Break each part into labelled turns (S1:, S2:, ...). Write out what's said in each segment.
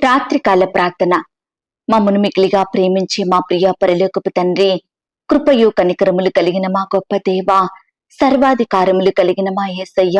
S1: రాత్రికాల ప్రార్థన. మమ్మను మికిలిగా ప్రేమించి మా ప్రియ పరిలోకపు తండ్రి కృపయు కనికరములు కలిగిన మా గొప్ప దేవ సర్వాధికారములు కలిగిన మా యేసయ్య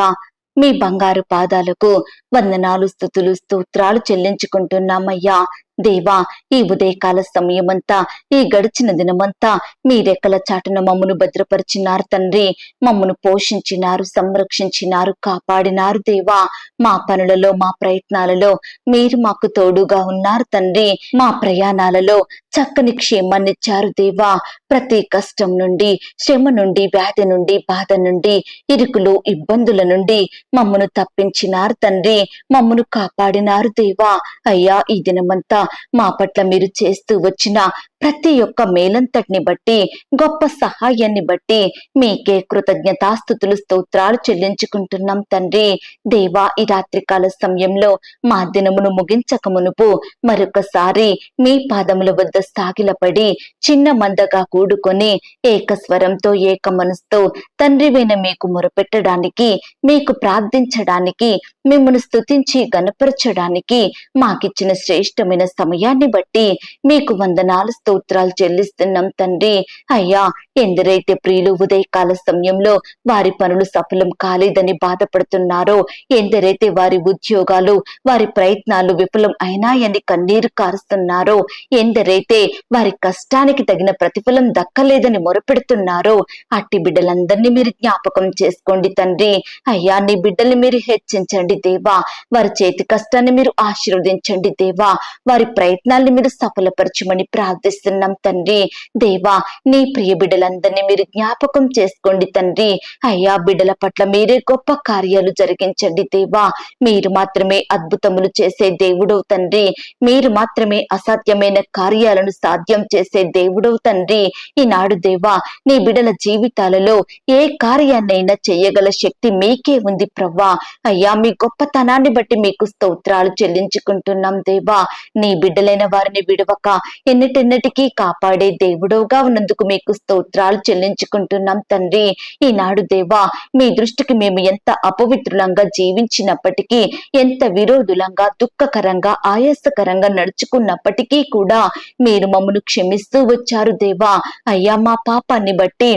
S1: మీ బంగారు పాదాలకు వందనాలు స్థుతులు స్తోత్రాలు చెల్లించుకుంటున్నామయ్యా. దేవా ఈ ఉదయకాల సమయమంతా ఈ గడిచిన దినమంతా మీ రెక్కల చాటున మమ్మను భద్రపరిచినారు తండ్రి. మమ్మను పోషించినారు సంరక్షించినారు కాపాడినారు దేవా. మా పనులలో మా ప్రయత్నాలలో మీరు మాకు తోడుగా ఉన్నారు తండ్రి. మా ప్రయాణాలలో చక్కని క్షేమాన్నిచ్చారు దేవా. ప్రతి కష్టం నుండి శ్రమ నుండి వ్యాధి నుండి బాధ నుండి ఇరుకులు ఇబ్బందుల నుండి మమ్మను తప్పించినారు తండ్రి. మమ్మను కాపాడినారు దేవా. అయ్యా ఈ దినమంతా మా పట్ల మీరు చేస్తూ వచ్చిన ప్రతి ఒక్క మేలంతటిని బట్టి గొప్ప సహాయాన్ని బట్టి మీకే కృతజ్ఞతాస్థుతులు స్తోత్రాలు చెల్లించుకుంటున్నాం తండ్రి. దేవా ఈ రాత్రికాల సమయంలో మా దినమును ముగించక మునుపు మరొకసారి మీ పాదముల వద్ద సాగిలపడి చిన్న మందగా కూడుకొని ఏకస్వరంతో ఏక మనసుతో తండ్రివైన మీకు మొరపెట్టడానికి మీకు ప్రార్థించడానికి మిమ్మల్ని స్తుతించి గనపరచడానికి మాకిచ్చిన శ్రేష్టమైన సమయాన్ని బట్టి మీకు వందనాలు స్తోత్రాలు చెల్లిస్తున్నాం తండ్రి. అయ్యా ఎందరైతే ప్రియులు ఉదయకాల సమయంలో వారి పనులు సఫలం కాలేదని బాధపడుతున్నారో ఎందరైతే వారి ఉద్యోగాలు వారి ప్రయత్నాలు విఫలం అయినాయని కన్నీరు కారుస్తున్నారో ఎందరైతే వారి కష్టానికి తగిన ప్రతిఫలం దక్కలేదని మొరపెడుతున్నారో అట్టి బిడ్డలందరినీ మీరు జ్ఞాపకం చేసుకోండి తండ్రి. అయ్యా నీ బిడ్డల్ని మీరు హెచ్చించండి దేవా. వారి చేతి కష్టాన్ని మీరు ఆశీర్వదించండి దేవా. వారి వారి ప్రయత్నాల్ని మీరు సఫలపరచమని ప్రార్థిస్తున్నాం తండ్రి. దేవా నీ ప్రియ బిడ్డలందరినీ మీరు జ్ఞాపకం చేసుకోండి తండ్రి. అయ్యా బిడ్డల పట్ల మీరే గొప్ప కార్యాలు జరిగించండి దేవా. మీరు మాత్రమే అద్భుతములు చేసే దేవుడవు తండ్రి. మీరు మాత్రమే అసాధ్యమైన కార్యాలను సాధ్యం చేసే దేవుడవు తండ్రి. ఈనాడు దేవా నీ బిడ్డల జీవితాలలో ఏ కార్యాన్నైనా చేయగల శక్తి మీకే ఉంది ప్రవ్వా. అయ్యా మీ గొప్పతనాన్ని బట్టి మీకు స్తోత్రాలు చెల్లించుకుంటున్నాం దేవా. నీ బిడ్డలైన వారిని విడవక ఎన్నిటెన్నటికీ కాపాడే దేవుడవుగా ఉన్నందుకు మీకు స్తోత్రాలు చెల్లించుకుంటున్నాం తండ్రి. ఈనాడు దేవా మీ దృష్టికి మేము ఎంత అపవిత్రులంగా జీవించినప్పటికీ ఎంత విరోధులంగా దుఃఖకరంగా ఆయాసకరంగా నడుచుకున్నప్పటికీ కూడా మీరు మమ్మను క్షమిస్తూ వచ్చారు దేవా. అయ్యా మా పాపాన్ని బట్టి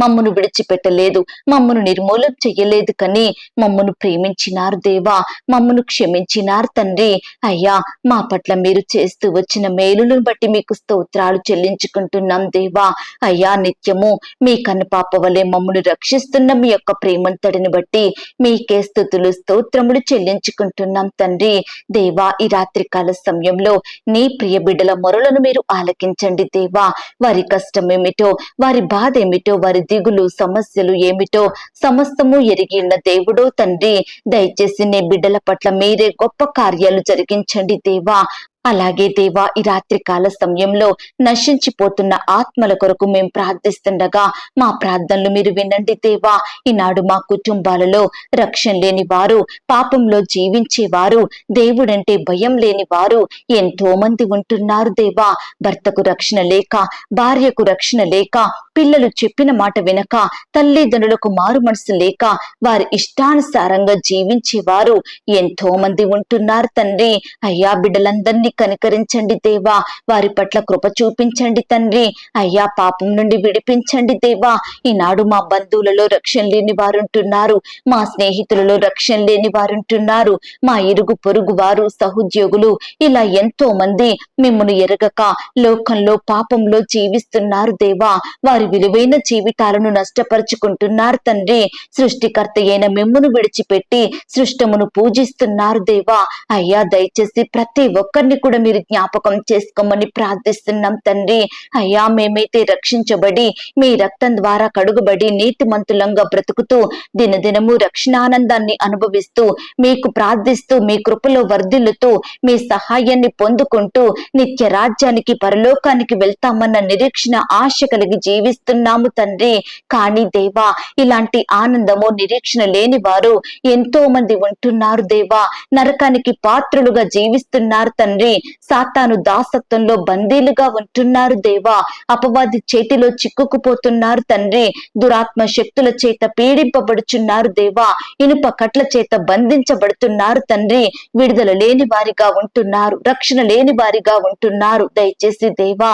S1: మమ్మను విడిచిపెట్టలేదు మమ్మను నిర్మూలం చెయ్యలేదు కని మమ్మను ప్రేమించినారు దేవా మమ్మను క్షమించినారు తండ్రి. అయ్యా మా పట్ల మీరు చేస్తూ వచ్చిన మేలులను బట్టి మీకు స్తోత్రాలు చెల్లించుకుంటున్నాం దేవా. అయ్యా నిత్యము మీ కనుపాప వలె మమ్మను రక్షిస్తున్న మీ యొక్క ప్రేమంతటిని బట్టి మీకే స్థుతులు స్తోత్రములు చెల్లించుకుంటున్నాం తండ్రి. దేవా ఈ రాత్రికాల సమయంలో నీ ప్రియ బిడ్డల మొరలను మీరు ఆలకించండి దేవా. వారి కష్టం ఏమిటో వారి బాధ ఏమిటో వారి దిగులు సమస్యలు ఏమిటో సమస్తము ఎరిగిన దేవుడో తండ్రి. దయచేసి నీ బిడ్డల పట్ల మీరే గొప్ప కార్యాలు జరిగించండి దేవా. అలాగే దేవా ఈ రాత్రి కాల సమయంలో నశించిపోతున్న ఆత్మల కొరకు మేము ప్రార్థిస్తుండగా మా ప్రార్థనలు మీరు వినండి దేవా. ఈనాడు మా కుటుంబాలలో రక్షణ లేని వారు పాపంలో జీవించేవారు దేవుడంటే భయం లేని వారు ఎంతో మంది ఉంటున్నారు దేవా. భర్తకు రక్షణ లేక భార్యకు రక్షణ లేక పిల్లలు చెప్పిన మాట వినక తల్లిదండ్రులకు మారు మనసు లేక వారి ఇష్టానుసారంగా జీవించేవారు ఎంతో మంది ఉంటున్నారు తండ్రి. అయ్యా బిడ్డలందరినీ వారిని కనికరించండి దేవా. వారి పట్ల కృప చూపించండి తండ్రి. అయ్యా పాపం నుండి విడిపించండి దేవా. ఈనాడు మా బంధువులలో రక్షణ లేని వారుంటున్నారు. మా స్నేహితులలో రక్షణ లేని వారుంటున్నారు. మా ఇరుగు పొరుగు వారు సహోద్యోగులు ఇలా ఎంతో మంది మిమ్మల్ని ఎరగక లోకంలో పాపంలో జీవిస్తున్నారు దేవా. వారి విలువైన జీవితాలను నష్టపరుచుకుంటున్నారు తండ్రి. సృష్టికర్త అయిన మిమ్మును విడిచిపెట్టి సృష్టమును పూజిస్తున్నారు దేవా. అయ్యా దయచేసి ప్రతి ఒక్కరిని కూడా మీరు జ్ఞాపకం చేసుకోమని ప్రార్థిస్తున్నాం తండ్రి. అయ్యా మేమైతే రక్షించబడి మీ రక్తం ద్వారా కడుగుబడి నీతిమంతులంగా బ్రతుకుతూ దినదినము రక్షణానందాన్ని అనుభవిస్తూ మీకు ప్రార్థిస్తూ మీ కృపలో వర్ధిల్లుతూ మీ సహాయాన్ని పొందుకుంటూ నిత్య రాజ్యానికి పరలోకానికి వెళ్తామన్న నిరీక్షణ ఆశ కలిగి జీవిస్తున్నాము తండ్రి. కానీ దేవా ఇలాంటి ఆనందము నిరీక్షణ లేని వారు ఎంతో మంది ఉంటున్నారు దేవా. నరకానికి పాత్రులుగా జీవిస్తున్నారు తండ్రి. తండ్రి సాతాను దాసత్వంలో బందీలుగా ఉంటున్నారు దేవా. అపవాది చేతిలో చిక్కుకుపోతున్నారు తండ్రి. దురాత్మ శక్తుల చేత పీడింపబడుచున్నారు దేవా. ఇనుప కట్ల చేత బంధించబడుతున్నారు తండ్రి. విడుదల లేని వారిగా ఉంటున్నారు. రక్షణ లేని వారిగా ఉంటున్నారు. దయచేసి దేవా.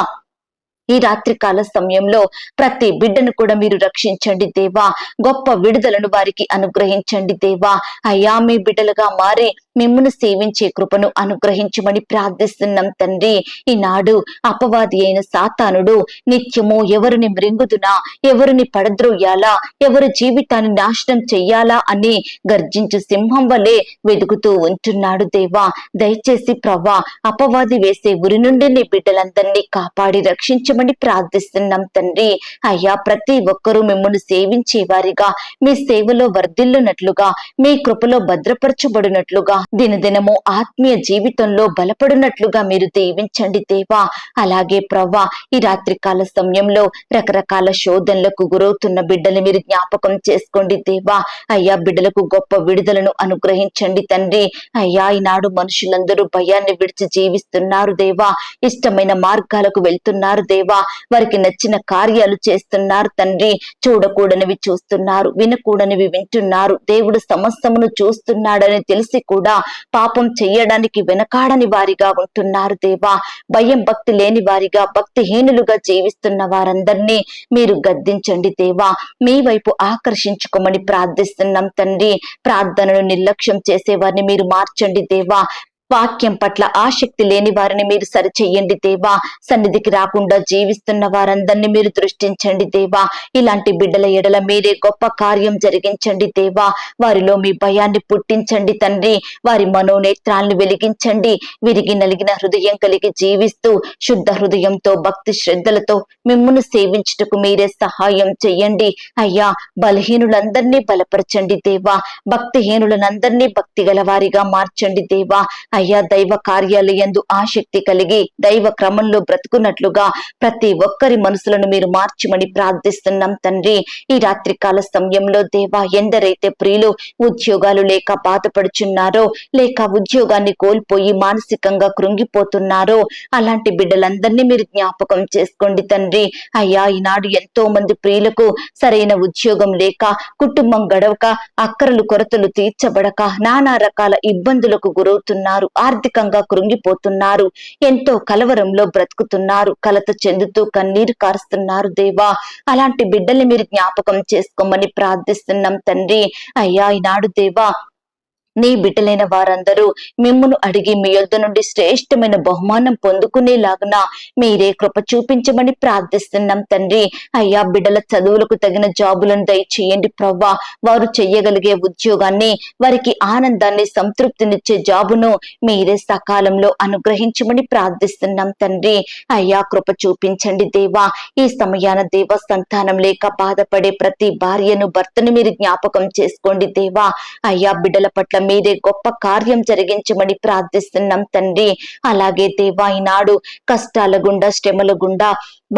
S1: ఈ రాత్రి కాల సమయంలో ప్రతి బిడ్డను కూడా మీరు రక్షించండి దేవా. గొప్ప విడుదలను వారికి అనుగ్రహించండి దేవా. అయ్యా మీ బిడ్డలుగా మారి మిమ్మును సేవించే కృపను అనుగ్రహించమని ప్రార్థిస్తున్నాం తండ్రి. ఈనాడు అపవాది అయిన సాతానుడు నిత్యము ఎవరిని మృంగుదునా ఎవరిని పడద్రోయాలా ఎవరి జీవితాన్ని నాశనం చెయ్యాలా అని గర్జించు సింహం వలె వెతుకుతూ ఉంటున్నాడు దేవా. దయచేసి ప్రవ్వా అపవాది వేసే ఉరి నుండి నీ బిడ్డలందరినీ కాపాడి రక్షించమని ప్రార్థిస్తున్నాం తండ్రి. అయ్యా ప్రతి ఒక్కరూ మిమ్మల్ని సేవించే వారిగా మీ సేవలో వర్ధిల్లునట్లుగా మీ కృపలో భద్రపరచబడినట్లుగా దినదినము ఆత్మీయ జీవితంలో బలపడినట్లుగా మీరు దీవించండి దేవా. అలాగే ప్రవ్వా ఈ రాత్రికాల సమయంలో రకరకాల శోధనలకు గురవుతున్న బిడ్డలు మీరు జ్ఞాపకం చేసుకోండి దేవా. అయ్యా బిడ్డలకు గొప్ప విడుదలను అనుగ్రహించండి తండ్రి. అయ్యా ఈనాడు మనుషులందరూ భయాన్ని విడిచి జీవిస్తున్నారు దేవా. ఇష్టమైన మార్గాలకు వెళ్తున్నారు దేవా. దేవా వారికి నచ్చిన కార్యాలు చేస్తున్నారు తండ్రి. చూడకూడనివి చూస్తున్నారు వినకూడనివి వింటున్నారు. దేవుడు సమస్తమును చూస్తున్నాడని తెలిసి కూడా పాపం చెయ్యడానికి వెనకాడని వారిగా ఉంటున్నారు దేవా. భయం భక్తి లేని వారిగా భక్తిహీనులుగా జీవిస్తున్న వారందరినీ మీరు గద్దించండి దేవా. మీ వైపు ఆకర్షించుకోమని ప్రార్థిస్తున్నాం తండ్రి. ప్రార్థనను నిర్లక్ష్యం చేసే వారిని మీరు మార్చండి దేవా. వాక్యం పట్ల ఆసక్తి లేని వారిని మీరు సరిచెయ్యండి దేవా. సన్నిధికి రాకుండా జీవిస్తున్న వారందరినీ మీరు దృష్టించండి దేవా. ఇలాంటి బిడ్డల ఎడల మీరే గొప్ప కార్యం జరిగించండి దేవా. వారిలో మీ భయాన్ని పుట్టించండి తండ్రి. వారి మనోనేత్రాలను వెలిగించండి. విరిగి నలిగిన హృదయం కలిగి జీవిస్తూ శుద్ధ హృదయంతో భక్తి శ్రద్ధలతో మిమ్మును సేవించుటకు మీరే సహాయం చెయ్యండి అయ్యా బలహీనులందరినీ బలపరచండి దేవా. భక్తిహీనులనందరినీ భక్తి గల వారిగా మార్చండి దేవా. అయ్యా దైవ కార్యాలయందు ఆసక్తి కలిగి దైవ క్రమంలో బ్రతుకున్నట్లుగా ప్రతి ఒక్కరి మనసులను మీరు మార్చమని ప్రార్థిస్తున్నాం తండ్రి. ఈ రాత్రి కాల సమయంలో దేవా ఎందరైతే ప్రియులు ఉద్యోగాలు లేక బాధపడుచున్నారో లేక ఉద్యోగాన్ని కోల్పోయి మానసికంగా కృంగిపోతున్నారో అలాంటి బిడ్డలందరినీ మీరు జ్ఞాపకం చేసుకోండి తండ్రి. అయ్యా ఈనాడు ఎంతో మంది ప్రియులకు సరైన ఉద్యోగం లేక కుటుంబం గడవక అక్కరలు కొరతలు తీర్చబడక నానా రకాల ఇబ్బందులకు గురవుతున్నారు. ఆర్థికంగా కృంగిపోతున్నారు. ఎంతో కలవరంలో బ్రతుకుతున్నారు. కలత చెందుతూ కన్నీరు కారుస్తున్నారు దేవా. అలాంటి బిడ్డల్ని మీరు జ్ఞాపకం చేసుకోమని ప్రార్థిస్తున్నాం తండ్రి. అయ్యా ఈనాడు దేవా నీ బిడ్డలైన వారందరూ మిమ్మును అడిగి మీ యొద్ద నుండి శ్రేష్టమైన బహుమానం పొందుకునేలాగున మీరే కృప చూపించమని ప్రార్థిస్తున్నాం తండ్రి. అయ్యా బిడ్డల చదువులకు తగిన జాబులను దయచేయండి ప్రవ్వా. వారు చెయ్యగలిగే ఉద్యోగాన్ని వారికి ఆనందాన్ని సంతృప్తినిచ్చే జాబును మీరే సకాలంలో అనుగ్రహించమని ప్రార్థిస్తున్నాం తండ్రి. అయ్యా కృప చూపించండి దేవా. ఈ సమయాన దేవ సంతానం లేక బాధపడే ప్రతి భార్యను భర్తను మీరు జ్ఞాపకం చేసుకోండి దేవా. అయ్యా బిడ్డల పట్ల మీరే గొప్ప కార్యం జరిగించమని ప్రార్థిస్తున్నాం తండ్రి. అలాగే దేవా ఈనాడు కష్టాల గుండా శ్రమల గుండా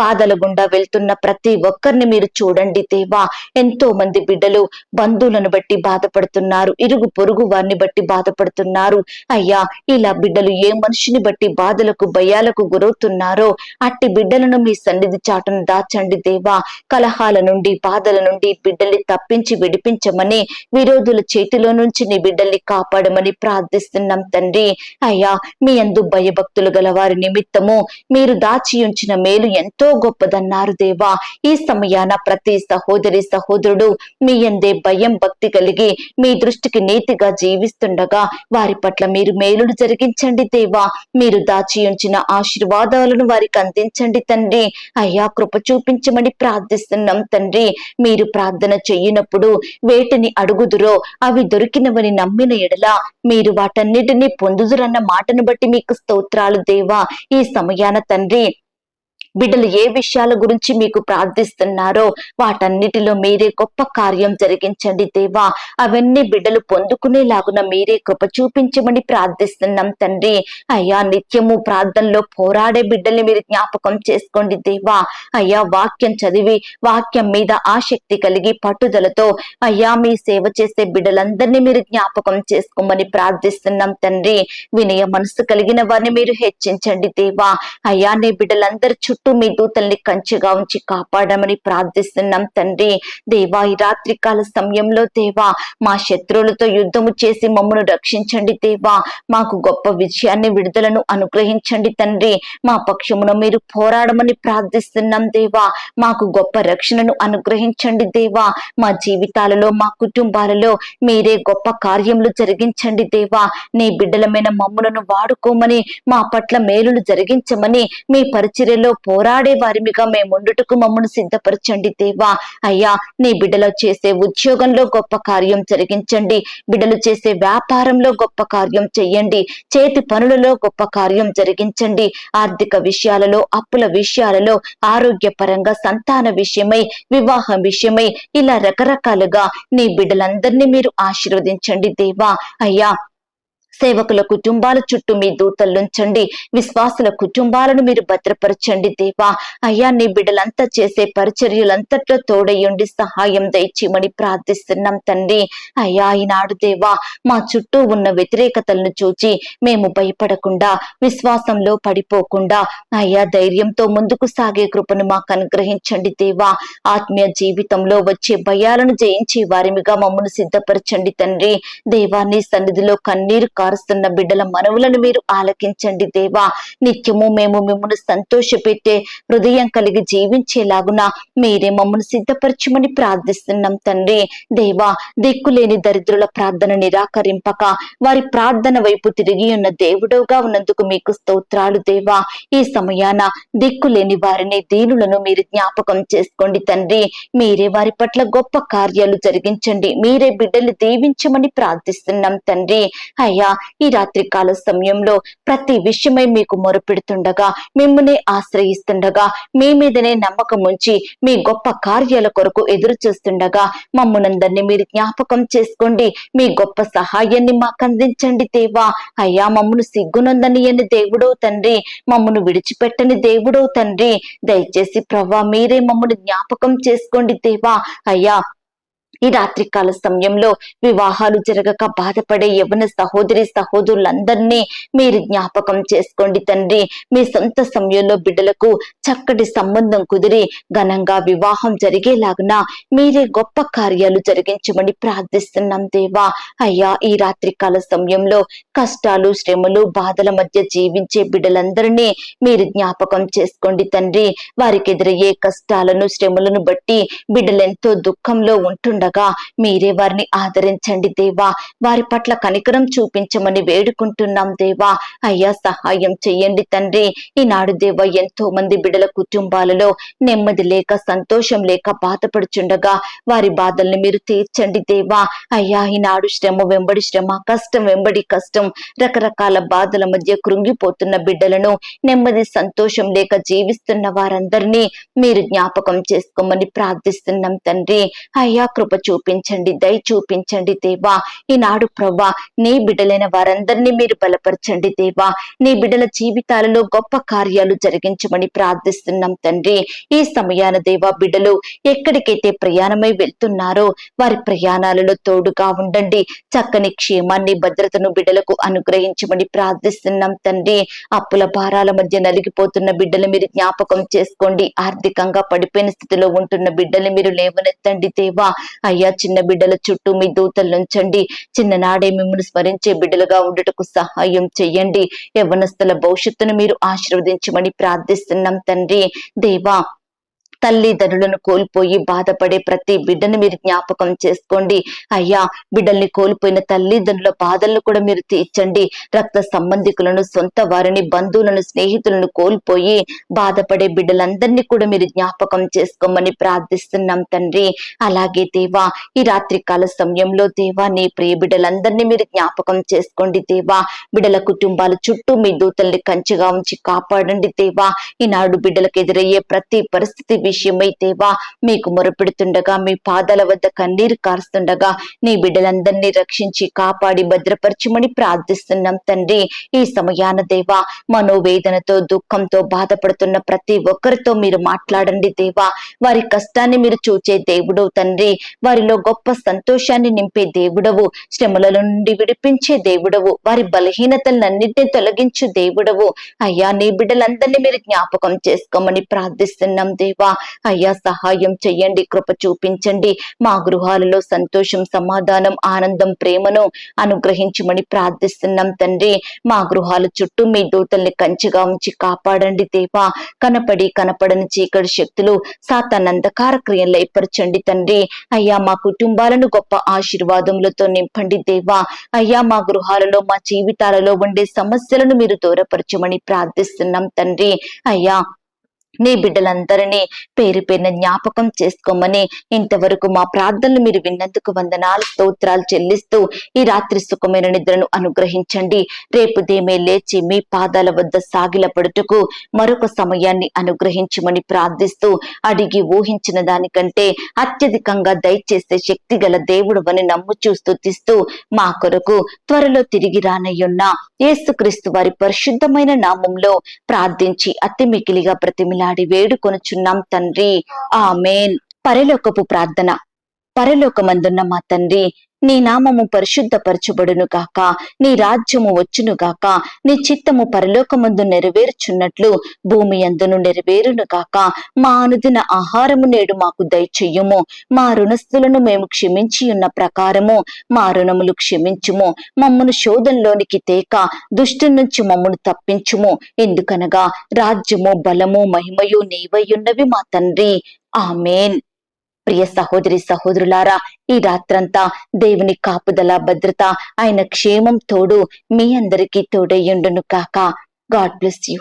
S1: బాధల గుండా వెళ్తున్న ప్రతి ఒక్కరిని మీరు చూడండి దేవా. ఎంతో మంది బిడ్డలు బంధువులను బట్టి బాధపడుతున్నారు ఇరుగు పొరుగు వారిని బట్టి బాధపడుతున్నారు. అయ్యా ఇలా బిడ్డలు ఏ మనిషిని బట్టి బాధలకు భయాలకు గురవుతున్నారో అట్టి బిడ్డలను మీ సన్నిధి చాటును దాచండి దేవా. కలహాల నుండి బాధల నుండి బిడ్డల్ని తప్పించి విడిపించమని విరోధుల చేతిలో నుంచి నీ బిడ్డల్ని కాపాడమని ప్రార్థిస్తున్నాం తండ్రి. అయ్యా మీ అందు భయభక్తులు గల వారి నిమిత్తము మీరు దాచి ఉంచిన మేలు ఎంతో గొప్పదన్నారు దేవా. ఈ సమయాన ప్రతి సహోదరి సహోదరుడు మీ అందే భయం భక్తి కలిగి మీ దృష్టికి నీతిగా జీవిస్తుండగా వారి పట్ల మీరు మేలును జరిగించండి దేవా. మీరు దాచి ఉంచిన ఆశీర్వాదాలను వారికి అందించండి తండ్రి. అయ్యా కృప చూపించమని ప్రార్థిస్తున్నాం తండ్రి. మీరు ప్రార్థన చెయ్యినప్పుడు వేటిని అడుగుదురో అవి దొరికినవని నమ్మి నమ్మిన ఎడల మీరు వాటన్నిటినీ పొందుదురన్న మాటను బట్టి మీకు స్తోత్రాలు దేవా. ఈ సమయాన తండ్రి బిడ్డలు ఏ విషయాల గురించి మీకు ప్రార్థిస్తున్నారో వాటన్నిటిలో మీరే గొప్ప కార్యం జరిగించండి దేవా. అవన్నీ బిడ్డలు పొందుకునేలాగున మీరే కృప చూపించమని ప్రార్థిస్తున్నాం తండ్రి. అయ్యా నిత్యము ప్రార్థనలో పోరాడే బిడ్డల్ని మీరు జ్ఞాపకం చేసుకోండి దేవా. అయ్యా వాక్యం చదివి వాక్యం మీద ఆసక్తి కలిగి పట్టుదలతో అయ్యా మీ సేవ చేసే బిడ్డలందరినీ మీరు జ్ఞాపకం చేసుకోమని ప్రార్థిస్తున్నాం తండ్రి. వినయ మనసు కలిగిన వారిని మీరు హెచ్చించండి దేవా. అయ్యా నీ బిడ్డలందరి చుట్టూ మీ దూతల్ని కంచెగా ఉంచి కాపాడమని ప్రార్థిస్తున్నాం తండ్రి. దేవా ఈ రాత్రికాల సమయంలో దేవా మా శత్రువులతో యుద్ధము చేసి మమ్మను రక్షించండి దేవా. మాకు గొప్ప విజయాన్ని విడుదలను అనుగ్రహించండి తండ్రి. మా పక్షమున మీరు పోరాడమని ప్రార్థిస్తున్నాం దేవా. మాకు గొప్ప రక్షణను అనుగ్రహించండి దేవా. మా జీవితాలలో మా కుటుంబాలలో మీరే గొప్ప కార్యములు జరిగించండి దేవా. నీ బిడ్డలమైన మమ్ములను వాడుకోమని మా పట్ల మేలులు జరిగించమని మీ పరిచర్యలో పోరాడే వారిమిగా మేముండుటకు మమ్మను సిద్ధపరచండి దేవా. అయ్యా నీ బిడ్డలో చేసే ఉద్యోగంలో గొప్ప కార్యం జరిగించండి. బిడ్డలు చేసే వ్యాపారంలో గొప్ప కార్యం చెయ్యండి. చేతి పనులలో గొప్ప కార్యం జరిగించండి. ఆర్థిక విషయాలలో అప్పుల విషయాలలో ఆరోగ్యపరంగా సంతాన విషయమై వివాహం విషయమై ఇలా రకరకాలుగా నీ బిడ్డలందరినీ మీరు ఆశీర్వదించండి దేవా. అయ్యా సేవకుల కుటుంబాల చుట్టూ మీ దూతల్లుంచండి విశ్వాసుల కుటుంబాలను మీరు భద్రపరచండి దేవా. అయ్యా నీ బిడ్డలంతా చేసే పరిచర్యలంతట్లో తోడయ్యుండి సహాయం దయచేయమని ప్రార్థిస్తున్నాం తండ్రి. అయ్యా ఈనాడు దేవా మా చుట్టూ ఉన్న వ్యతిరేకతలను చూచి మేము భయపడకుండా విశ్వాసంలో పడిపోకుండా అయ్యా ధైర్యంతో ముందుకు సాగే కృపను మాకు అనుగ్రహించండి దేవా. ఆత్మీయ జీవితంలో వచ్చే భయాలను జయించే వారిమిగా మమ్మల్ని సిద్ధపరచండి తండ్రి. దేవా నీ సన్నిధిలో కన్నీరు కారుస్తున్న బిడ్డల మనవులను మీరు ఆలకించండి దేవా. నిత్యము మేము మిమ్మల్ని సంతోషపెట్టే హృదయం కలిగి జీవించేలాగున మీరే మమ్మల్ని సిద్ధపరచమని ప్రార్థిస్తున్నాం తండ్రి. దేవా దిక్కులేని దరిద్రుల ప్రార్థన నిరాకరింపక వారి ప్రార్థన వైపు తిరిగి ఉన్న దేవుడుగా ఉన్నందుకు మీకు స్తోత్రాలు దేవా. ఈ సమయాన దిక్కులేని వారిని దీనులను మీరు జ్ఞాపకం చేసుకోండి తండ్రి. మీరే వారి పట్ల గొప్ప కార్యాలు జరిగించండి. మీరే బిడ్డలు దీవించమని ప్రార్థిస్తున్నాం తండ్రి. అయ్యా ఈ రాత్రి కాల సమయంలో ప్రతి విషయమై మీకు మొరపెడుతుండగా మిమ్మల్ని ఆశ్రయిస్తుండగా మీ మీదనే నమ్మకం ఉంచి మీ గొప్ప కార్యాల కొరకు ఎదురు చూస్తుండగా మమ్మునందరినీ మీరు జ్ఞాపకం చేసుకోండి. మీ గొప్ప సహాయాన్ని మాకు అందించండి దేవా. అయ్యా మమ్మను సిగ్గునందనియని దేవుడో తండ్రి మమ్మను విడిచిపెట్టని దేవుడో తండ్రి. దయచేసి ప్రవ్వా మీరే మమ్మను జ్ఞాపకం చేసుకోండి దేవా. అయ్యా ఈ రాత్రికాల సమయంలో వివాహాలు జరగక బాధపడే యవన సహోదరి సహోదరులందరినీ మీరు జ్ఞాపకం చేసుకోండి తండ్రి. మీ సొంత సమయంలో బిడ్డలకు చక్కటి సంబంధం కుదిరి ఘనంగా వివాహం జరిగేలాగున మీరే గొప్ప కార్యాలు జరిగించమని ప్రార్థిస్తున్నాం దేవా. అయ్యా ఈ రాత్రికాల సమయంలో కష్టాలు శ్రమలు బాధల మధ్య జీవించే బిడ్డలందరినీ మీరు జ్ఞాపకం చేసుకోండి తండ్రి. వారికి ఎదురయ్యే కష్టాలను శ్రమలను బట్టి బిడ్డలెంతో దుఃఖంలో ఉండగా మీరే వారిని ఆదరించండి దేవా. వారి పట్ల కనికరం చూపించమని వేడుకుంటున్నాం దేవా. అయ్యా సహాయం చెయ్యండి తండ్రి. ఈనాడు దేవ ఎంతో మంది బిడల కుటుంబాలలో నెమ్మది లేక సంతోషం లేక బాధపడుచుండగా వారి బాధల్ని మీరు తీర్చండి దేవా. అయ్యా ఈనాడు శ్రమ వెంబడి శ్రమ కష్టం వెంబడి కష్టం రకరకాల బాధల మధ్య కృంగిపోతున్న బిడ్డలను నెమ్మది సంతోషం లేక జీవిస్తున్న వారందరినీ మీరు జ్ఞాపకం చేసుకోమని ప్రార్థిస్తున్నాం తండ్రి. అయ్యా కృప చూపించండి దయ చూపించండి దేవా. ఈనాడు ప్రవ్వా నీ బిడ్డలైన వారందరినీ మీరు బలపరచండి దేవా. నీ బిడ్డల జీవితాలలో గొప్ప కార్యాలు జరిగించమని ప్రార్థిస్తున్నాం తండ్రి. ఈ సమయాన దేవా బిడ్డలు ఎక్కడికైతే ప్రయాణమై వెళ్తున్నారో వారి ప్రయాణాలలో తోడుగా ఉండండి. చక్కని క్షేమాన్ని భద్రతను బిడ్డలకు అనుగ్రహించమని ప్రార్థిస్తున్నాం తండ్రి. అప్పుల భారాల మధ్య నలిగిపోతున్న బిడ్డలు మీరు జ్ఞాపకం చేసుకోండి. ఆర్థికంగా పడిపోయిన స్థితిలో ఉంటున్న బిడ్డలు మీరు లేవనెత్తండి దేవా. అయ్యా చిన్న బిడ్డల చుట్టూ మీ దూతలు ఉంచండి చిన్ననాడే మిమ్మల్ని స్మరించే బిడ్డలుగా ఉండటకు సహాయం చెయ్యండి. యవ్వనస్తుల భవిష్యత్తును మీరు ఆశీర్వదించమని ప్రార్థిస్తున్నాం తండ్రి. దేవా తల్లిదండ్రులను కోల్పోయి బాధపడే ప్రతి బిడ్డను మీరు జ్ఞాపకం చేసుకోండి. అయ్యా బిడ్డల్ని కోల్పోయిన తల్లిదండ్రుల బాధలను కూడా మీరు తీర్చండి. రక్త సంబంధికులను సొంత వారిని బంధువులను స్నేహితులను కోల్పోయి బాధపడే బిడ్డలందరినీ కూడా మీరు జ్ఞాపకం చేసుకోమని ప్రార్థిస్తున్నాం తండ్రి. అలాగే దేవా ఈ రాత్రి కాల సమయంలో దేవా నీ ప్రియ బిడ్డలందరినీ మీరు జ్ఞాపకం చేసుకోండి దేవా. బిడ్డల కుటుంబాల చుట్టూ మీ దూతల్ని కంచిగా ఉంచి కాపాడండి దేవా. ఈనాడు బిడ్డలకు ఎదురయ్యే ప్రతి పరిస్థితి విషయమై దేవా మీకు మొరపెడుతుండగా మీ పాదాల వద్ద కన్నీరు కారుస్తుండగా నీ బిడ్డలందరినీ రక్షించి కాపాడి భద్రపరచమని ప్రార్థిస్తున్నాం తండ్రి. ఈ సమయాన దేవా మనోవేదనతో దుఃఖంతో బాధపడుతున్న ప్రతి ఒక్కరితో మీరు మాట్లాడండి దేవా. వారి కష్టాన్ని మీరు చూచే దేవుడు తండ్రి. వారిలో గొప్ప సంతోషాన్ని నింపే దేవుడవు. శ్రమల నుండి విడిపించే దేవుడవు. వారి బలహీనతలన్నింటినీ తొలగించు దేవుడవు. అయ్యా నీ బిడ్డలందరినీ మీరు జ్ఞాపకం చేసుకోమని ప్రార్థిస్తున్నాం దేవా. అయ్యా సహాయం చెయ్యండి కృప చూపించండి. మా గృహాలలో సంతోషం సమాధానం ఆనందం ప్రేమను అనుగ్రహించమని ప్రార్థిస్తున్నాం తండ్రి. మా గృహాల చుట్టూ మీ దూతల్ని కంచిగా ఉంచి కాపాడండి దేవా. కనపడి కనపడని చీకటి శక్తులు సాతానందకార క్రియలు ఏర్పరచండి తండ్రి. అయ్యా మా కుటుంబాలను గొప్ప ఆశీర్వాదములతో నింపండి దేవా. అయ్యా మా గృహాలలో మా జీవితాలలో ఉండే సమస్యలను మీరు దూరపరచమని ప్రార్థిస్తున్నాం తండ్రి. అయ్యా నీ బిడ్డలందరినీ పేరు పేరున జ్ఞాపకం చేసుకోమని ఇంతవరకు మా ప్రార్థనలు మీరు విన్నందుకు వందనాలు స్తోత్రాలు చెల్లిస్తూ ఈ రాత్రి సుఖమైన నిద్రను అనుగ్రహించండి. రేపు దేమే లేచి మీ పాదాల వద్ద సాగిలపడుటకు మరొక సమయాన్ని అనుగ్రహించమని ప్రార్థిస్తూ అడిగి ఊహించిన దానికంటే అత్యధికంగా దయచేసే శక్తి గల దేవుడు అని నమ్ముచూ తీస్తూ మా కొరకు త్వరలో తిరిగి రానయ్యున్న యేసుక్రీస్తు వారి పరిశుద్ధమైన నామంలో ప్రార్థించి అతి మికిలిగా ప్రతిమిలాడి వేడుకొనుచున్నాం తండ్రి. ఆమెన్. పరలోకపు ప్రార్థన. పరలోకమందున్న మా తండ్రి నీ నామము పరిశుద్ధపరచబడును గాక. నీ రాజ్యము వచ్చును గాక. నీ చిత్తము పరలోకమందు నెరవేర్చున్నట్లు భూమి అందును నెరవేరును గాక. మా అనుదిన ఆహారము నేడు మాకు దయచెయ్యుము మా రుణస్థులను మేము క్షమించి ఉన్న ప్రకారము మా రుణములు క్షమించుము. మమ్మను శోధంలోనికి తేక దుష్టు నుంచి మమ్మను తప్పించుము. ఎందుకనగా రాజ్యము బలము మహిమయు నీవయ్యున్నవి మా తండ్రి. ఆమెన్. ప్రియ సహోదరి సహోదరులారా ఈ రాత్రంతా దేవుని కాపుదల భద్రత ఆయన క్షేమం తోడు మీ అందరికీ తోడయ్యుండును కాక. God bless you.